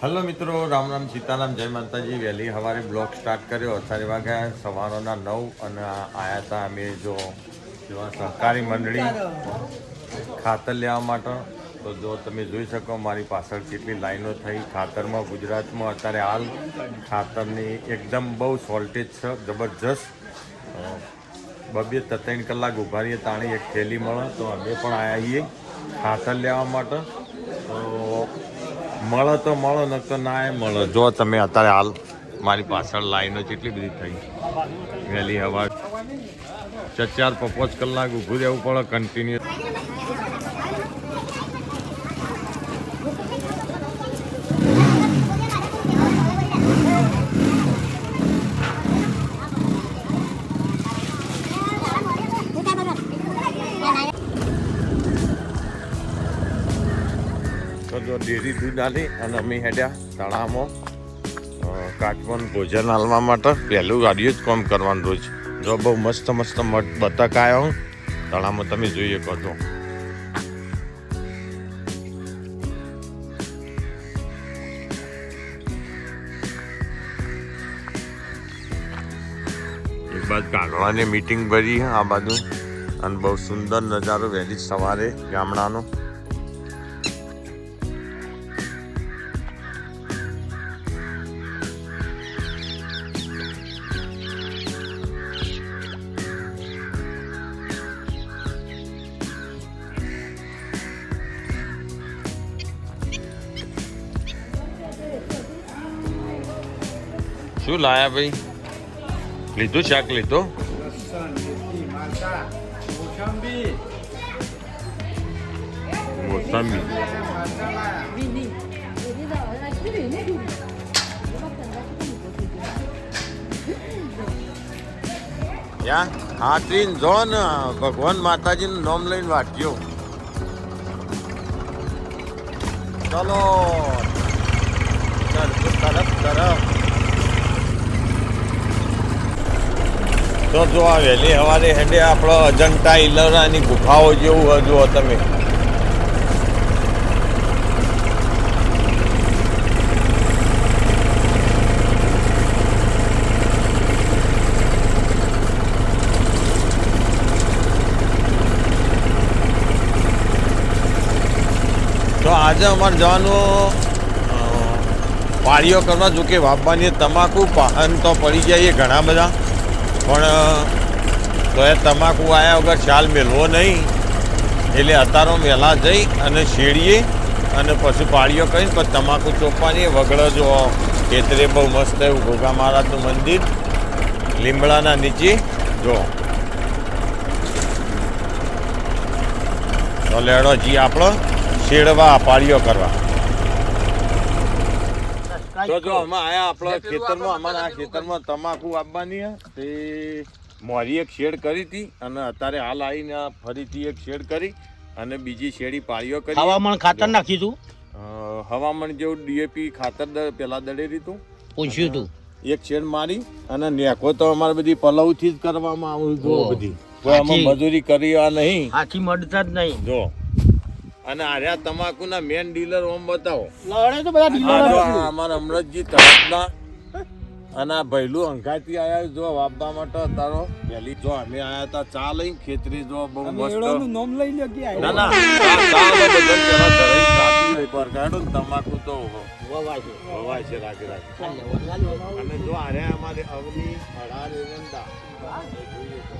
Hello મિત્રો, રામ રામ, સીતારામ, જય માતાજી. વહેલી સવારે બ્લોગ સ્ટાર્ટ કર્યો. અત્યારે વાગ્યા સવારોના નવ અને આયા હતા અમે જો સહકારી મંડળી ખાતર લેવા માટે. તો જો તમે જોઈ શકો, મારી પાછળ કેટલી લાઈનો થઈ. ખાતરમાં ગુજરાતમાં અત્યારે હાલ ખાતરની એકદમ બહુ શોર્ટેજ છે, જબરજસ્ત. બબે ત્રણ કલાક ઊભા રહીએ, તાણી એક થેલી મળે, તો અમે પણ આવ્યા છીએ ખાતર લેવા માટે. તો મળે તો મળો, ન તો ના એ મળો. જો તમે અત્યારે હાલ મારી પાછળ લાઈનો કેટલી બધી થઈ. વહેલી હવા ચચાર ચાર પાંચ કલાક ઊભું રહેવું પડે કન્ટિન્યુ ડેરી દૂધ આલી અને અમે હેડ્યા તળાવમાં. કાચવાનું ભોજન હાલવા માટે. પહેલું ગાડીઓ જ કામ કરવાનું રોજ. જો બહુ મસ્ત મસ્ત બતક આવ્યો તળાવમાં તમે જોઈએ કહો છો. એક બાજુ કાગડાની મીટિંગ ભરી આ બાજુ. અને બહુ સુંદર નજારો વહેલી સવારે ગામડાનો. શું લાયા ભાઈ? લીધું શાક લીધું? મોસંબી. મરચાં હાથરીન જો ભગવાન માતાજીનું નામ લઈને વાંચ્યો. ચલો. તરફ તરફ તરફ તો જો આ વહેલી સવારે હેડે આપણો અજંટા ઇલોરાની ગુફાઓ જેવું હજુ તમે. તો આજે અમારે જવાનું પાળીઓ કરવા જો કે વાપવાની તમાકુ, પાહન તો પડી જાય ઘણા બધા. પણ તો એ તમાકુ આવ્યા વગર ચાલ મેળવો નહીં. એટલે અતારો વહેલા જઈ અને શેડીએ અને પછી પાળીઓ કરીને પછી તમાકુ ચોપવાની. વગડો જો, ખેતરે બહુ મસ્ત એવું ગોગા મહારાજનું મંદિર, લીમડાના નીચે જો. તો લેડો જી આપણો શેડવા પાળીઓ કરવા. તો જો અમે આયા આપણા ખેતરમાં અમારા આ ખેતરમાં તમાકુ આપવાની હે. તે મોરી એક શેડ કરી હતી અને અત્યારે હાલ આવીને આ ફરીથી એક શેડ કરી અને બીજી શેડી પાળીઓ કરી. હવામાન ખાતર નાખ્યું તું? હવામાન જેવું ડીએપી ખાતર પેલા દળેલી હતું પૂછ્યું તું. એક શેડ મારી અને નેકો તો અમારે બધી પલવથી જ કરવામાં આવ્યું જો બધી. કોઈ આમાં મજૂરી કરી આ નહીં. આખી મળતા જ નહીં. જો. અને આર્યા તમાકુના મેન ડીલર ઓમ બતાવો. લડે તો બધા ડીલર અમારા અમરતજી તરફના અને આ ભૈલું અંગાતી આયા જો વાપવા માટે તારો પેલી જો અમે આયા હતા ચા લઈને ખેતરી જો બહુ મસ્ત. નામ લઈ લ્યો કે ના ના ચા લો બધાને પેલા ધરાઈ ચા પી પર કાઢો ને તમાકુ તો વવાય છે. હવાય છે રાખી રાખી. અને જો આરે અમારે અગ્નિ અઢાર એરંડા જોઈએ તો.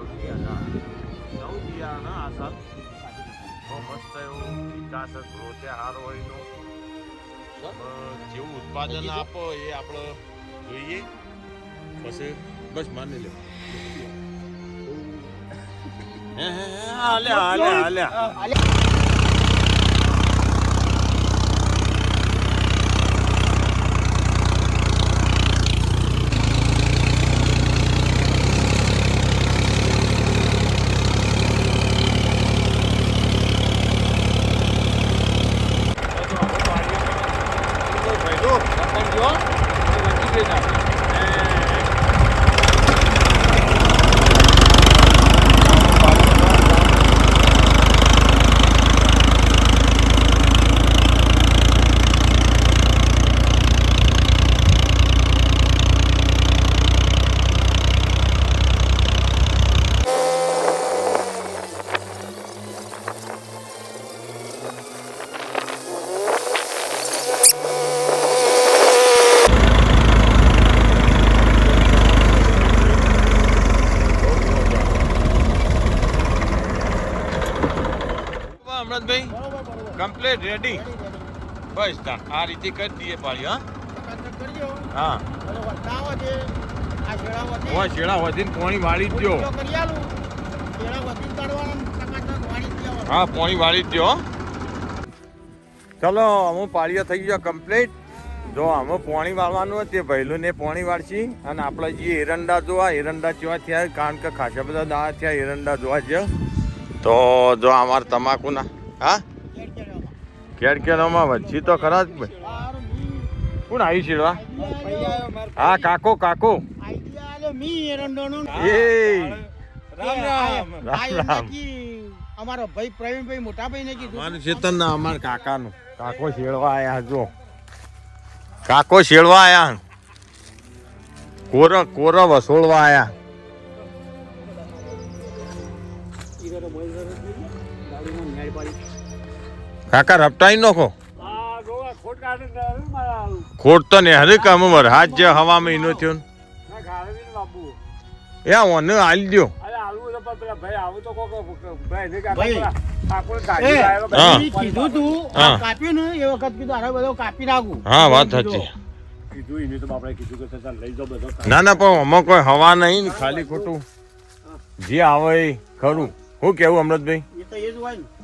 અગ્નિ અઢાર. નવ દિયાના આસા. બહુ મસ્ત એવું વિકાસ ગ્રોથ સારો હોય એનો. જેવું ઉત્પાદન આપો એ આપણે જોઈએ. પછી બસ માની લે. હે, હે, હે, না કમ્પ્લીટ રેડી બસ તાર આ રીતે કરી દઈએ પાડી હા? હા. હોય શેડા વધીને પોણી વાળી જ દ્યો. હા, પોણી વાળી જ દ્યો. ચલો હું પાળીઓ થઈ ગયો કમ્પ્લીટ જો, અમે પોણી વાળવાનું તે ભૈલું ને પોણી વાળશી. અને આપણે જે એરંડા જોવા, એરંડા જેવા થયા, કારણ કે ખાસા બધા દાણા થયા, એરંડા જોવા છે તો, જો, અમારે તમાકુના, હા? કેર કેરમાં વચ્ચી તો ખરા જ ભાઈ. કોણ આવી છેડવા હા કાકો કાકો. અમારો ભાઈ પ્રવીણભાઈ મોટા ભાઈ ને કીધું મારું ચેતન ના અમાર કાકાનું. કાકો શેળવા આયા જો. કાકો શેળવા આયા કોર કોર વસોળવા આયા. કાકા રપટાઈ નખો. ખોટ તો ને હરે કામ વરહાજ જે હવા મહિનો થયો ને. એ ઓને આલી દ્યો. હા. કીધું હા. આ કાપ્યું ને એ વખત કીધું અરે બધો કાપી નાખું. હા વાત સાચી. ના ના પણ આમાં કોઈ હવા નહીં ખાલી ખોટું. જે આવે ખરું. હું કેવું અમૃતભાઈ? એ તો એ જ હોય ને.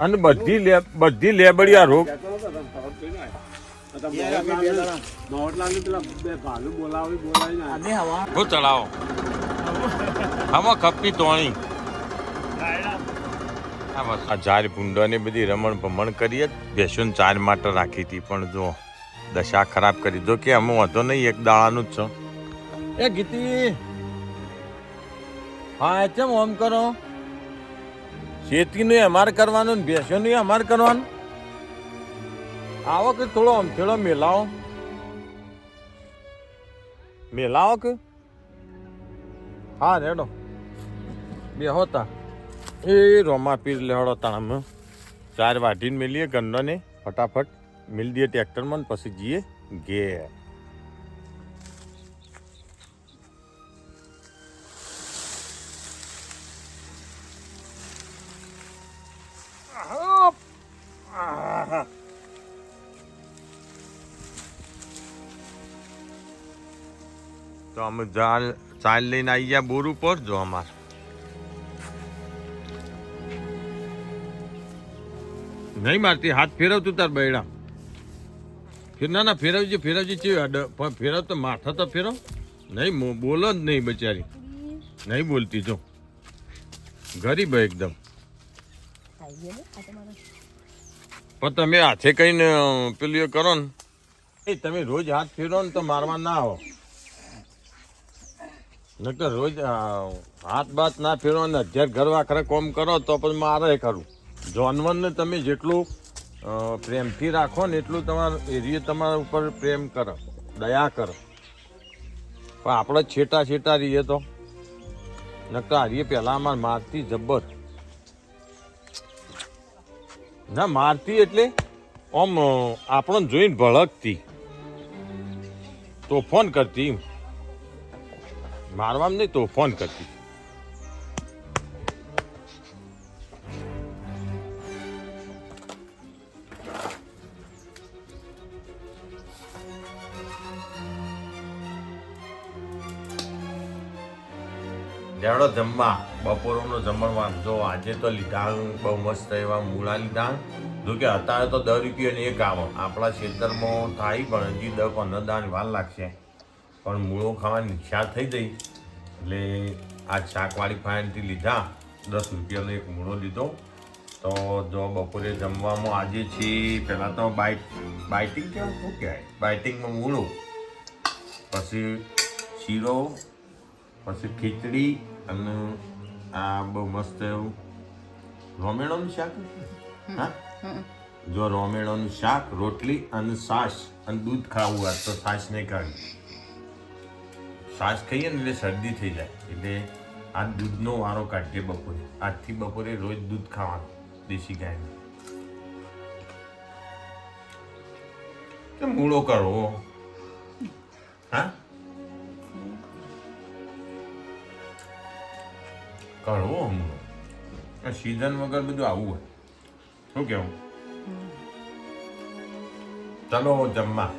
અને બધી લે બધી લેબડિયા રોગ. હું ચલાવો. આમાં કપી તોણી. આ બસ. આ બધી રમણ ભમણ કરીએ બેસુન ચાર માટે રાખી હતી પણ જો દશા ખરાબ કરી. જો કે અમે વાંધો નહીં એક દાડાનું જ છો. એ ગીતી. હા એમ ઓમ કરો? શેતીનું અમાર કરવાનું ને ભેંસોનું અમાર કરવાનું? આવો કે થોડો અમથેડો મેલાવો. મેલાવો કે? હા, રેડો. બે હોતા. એ રોમા પીર લેવડો તાણામ. ચાર વાઢીને મેલીએ ગંડોને ફટાફટ. મિલ દઈએ ટ્રેક્ટરમાં પછી જઈએ ઘેર. તો અમે જાલ ચાલ લઈને આવી ગયા બોર ઉપર. જો અમાર. નહીં મારતી, હાથ ફેરવતું તાર બૈડા. ફેર ના ના, ફેરવજે ફેરવજે છે પણ ફેરવ તો માથા તો ફેરવ. નહીં બોલો જ નહીં બચારી. નહીં બોલતી, જો. ગરીબ એકદમ. પણ તમે હાથે કહીને પેલું કરો ને. તમે રોજ હાથ ફેરો ને તો મારવા ના આવો. નકર રોજ હાથ બાત ના ફેરવા ને અધ્યાર ઘરવા ખરે કોમ કરો તો પણ મારે કરું જાનવરને તમે જેટલું પ્રેમથી રાખો ને એટલું તમારું એરિયે તમારા ઉપર પ્રેમ કરો, દયા કરો. પણ આપણે છેટા છેટા રહીએ તો? નકર હારીએ પહેલાં અમારે મારતી જબ્બર. ના, મારતી એટલે આમ આપણને જોઈને ભળકતી તો ફોન કરતી એમ. મારવામાં નહીં તો ફોન કરતી. દેડો જમવા. બપોરનો જમણવા જો આજે તો લીધા બહુ મસ્ત એવા મૂળા લીધા જો કે અત્યારે તો દસ રૂપિયાની એક આવો આપણા ખેતરમાં થાય પણ હજી દસ પંદર દાન વાર લાગશે. પણ મૂળો ખાવાની ઈચ્છા થઈ ગઈ. એટલે આ શાકવાળી ફાયરથી લીધા. દસ રૂપિયાનો એક મૂળો લીધો. તો જો બપોરે જમવામાં આજે છે પહેલાં તો બાઇટ બાઇટિંગ કેવું શું કહેવાય? બાઇટિંગમાં મૂળો પછી શીરો પછી ખીચડી અને આ બહુ મસ્ત એવું રોમેણોનું શાક હા? જો રોમેણોનું શાક રોટલી અને છાશ અને દૂધ ખાવું હોય તો છાશ નહીં ખાવી. છાશ ખાઈએ ને એટલે શરદી થઈ જાય. એટલે આ દૂધનો વારો કાઢીએ બપોરે. આજથી બપોરે રોજ દૂધ ખાવાનું દેશી ગાયનું. કેમ મૂળો કરવો હા? કરવો આ સિઝન વગર બધું આવું હોય. શું કેવું ચલો જમવા.